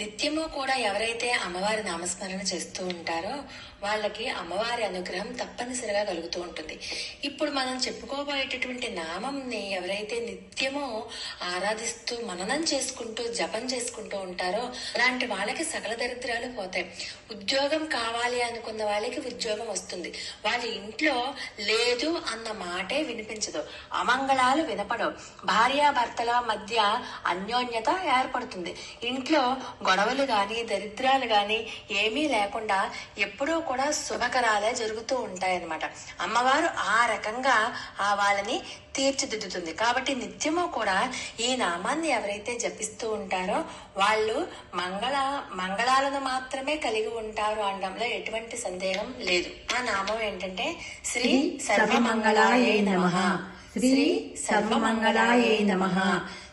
నిత్యము కూడా ఎవరైతే అమ్మవారి నామస్మరణ చేస్తూ ఉంటారో వాళ్ళకి అమ్మవారి అనుగ్రహం తప్పనిసరిగా కలుగుతూ ఉంటుంది. ఇప్పుడు మనం చెప్పుకోబోయేటటువంటి నామంని ఎవరైతే నిత్యము ఆరాధిస్తూ మననం చేసుకుంటూ జపం చేసుకుంటూ ఉంటారో అలాంటి వాళ్ళకి సకల దరిద్రాలు పోతాయి. ఉద్యోగం కావాలి అనుకున్న వాళ్ళకి ఉద్యోగం వస్తుంది. వాళ్ళ ఇంట్లో లేదు అన్న మాటే వినిపించదు. అమంగళాలు వినపడవు. భార్యాభర్తల మధ్య అన్యోన్యత ఏర్పడుతుంది. ఇంట్లో గొడవలు కానీ దరిద్రాలు కానీ ఏమీ లేకుండా ఎప్పుడూ కూడా శుభకరాలే జరుగుతూ ఉంటాయన్నమాట. అమ్మవారు ఆ రకంగా ఆ వాళ్ళని తీర్చిదిద్దుతుంది. కాబట్టి నిత్యము కూడా ఈ నామాన్ని ఎవరైతే జపిస్తూ ఉంటారో వాళ్ళు మంగళ మంగళాలను మాత్రమే కలిగి ఉంటారు అనడంలో ఎటువంటి సందేహం లేదు. ఆ నామం ఏంటంటే శ్రీ సర్వమంగళాయ నమః. శ్రీ సర్వమంగళాయై నమః.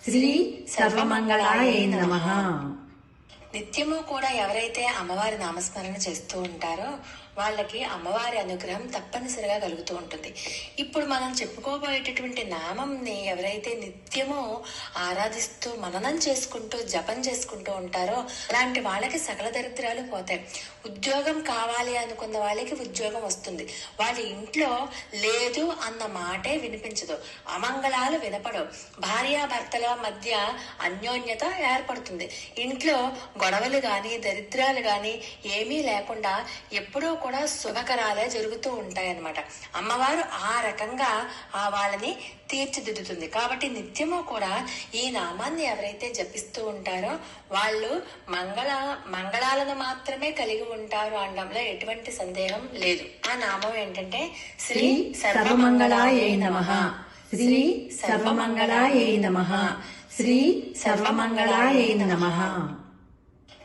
శ్రీ సర్వమంగళాయై నమః. నిత్యము కూడా ఎవరైతే అమ్మవారి నామస్మరణ చేస్తూ ఉంటారో వాళ్ళకి అమ్మవారి అనుగ్రహం తప్పనిసరిగా కలుగుతూ ఉంటుంది. ఇప్పుడు మనం చెప్పుకోబోయేటటువంటి నామంని ఎవరైతే నిత్యము ఆరాధిస్తూ మననం చేసుకుంటూ జపం చేసుకుంటూ ఉంటారో అలాంటి వాళ్ళకి సకల దరిద్రాలు పోతాయి. ఉద్యోగం కావాలి అనుకున్న వాళ్ళకి ఉద్యోగం వస్తుంది. వాళ్ళ ఇంట్లో లేదు అన్న మాటే వినిపించదు. అమంగళాలు వినపడవు. భార్యాభర్తల మధ్య అన్యోన్యత ఏర్పడుతుంది. ఇంట్లో గొడవలు కానీ దరిద్రాలు కానీ ఏమీ లేకుండా ఎప్పుడూ కూడా శుభకరాలే జరుగుతూ ఉంటాయన్నమాట. అమ్మవారు ఆ రకంగా ఆ వాళ్ళని తీర్చిదిద్దుతుంది. కాబట్టి నిత్యము కూడా ఈ నామాన్ని ఎవరైతే జపిస్తూ ఉంటారో వాళ్ళు మంగళ మంగళాలను మాత్రమే కలిగి ఉంటారు అనడంలో ఎటువంటి సందేహం లేదు. ఆ నామం ఏంటంటే శ్రీ సర్వమంగళాయ నమః. శ్రీ సర్వమంగళాయ నమః. శ్రీ సర్వమంగళాయ నమః.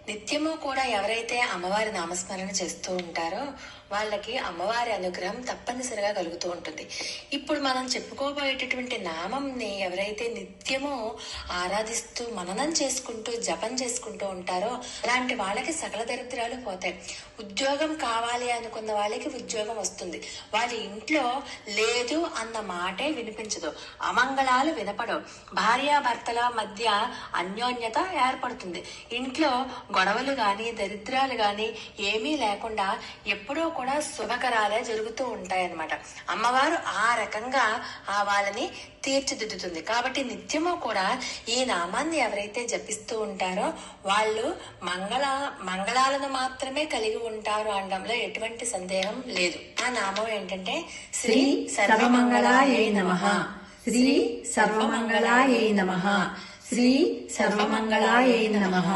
నిత్యము కూడా ఎవరైతే అమ్మవారి నామస్మరణ చేస్తూ ఉంటారో వాళ్ళకి అమ్మవారి అనుగ్రహం తప్పనిసరిగా కలుగుతూ ఉంటుంది. ఇప్పుడు మనం చెప్పుకోబోయేటటువంటి నామంని ఎవరైతే నిత్యమో ఆరాధిస్తూ మననం చేసుకుంటూ జపం చేసుకుంటూ ఉంటారో అలాంటి వాళ్ళకి సకల దరిద్రాలు పోతాయి. ఉద్యోగం కావాలి అనుకున్న వాళ్ళకి ఉద్యోగం వస్తుంది. వాళ్ళ ఇంట్లో లేదు అన్న మాటే వినిపించదు. అమంగళాలు వినపడవు. భార్యాభర్తల మధ్య అన్యోన్యత ఏర్పడుతుంది. ఇంట్లో గొడవలు కానీ దరిద్రాలు కానీ ఏమీ లేకుండా ఎప్పుడూ కూడా శుభకరాలే జరుగుతూ ఉంటాయన్నమాట. అమ్మవారు ఆ రకంగా ఆ వాళ్ళని తీర్చిదిద్దుతుంది. కాబట్టి నిత్యము కూడా ఈ నామాన్ని ఎవరైతే జపిస్తూ ఉంటారో వాళ్ళు మంగళ మంగళాలను మాత్రమే కలిగి ఉంటారు అనడంలో ఎటువంటి సందేహం లేదు. ఆ నామం ఏంటంటే శ్రీ సర్వమంగళాయ నమః. శ్రీ సర్వమంగళాయ నమః. శ్రీ సర్వమంగళాయ నమః.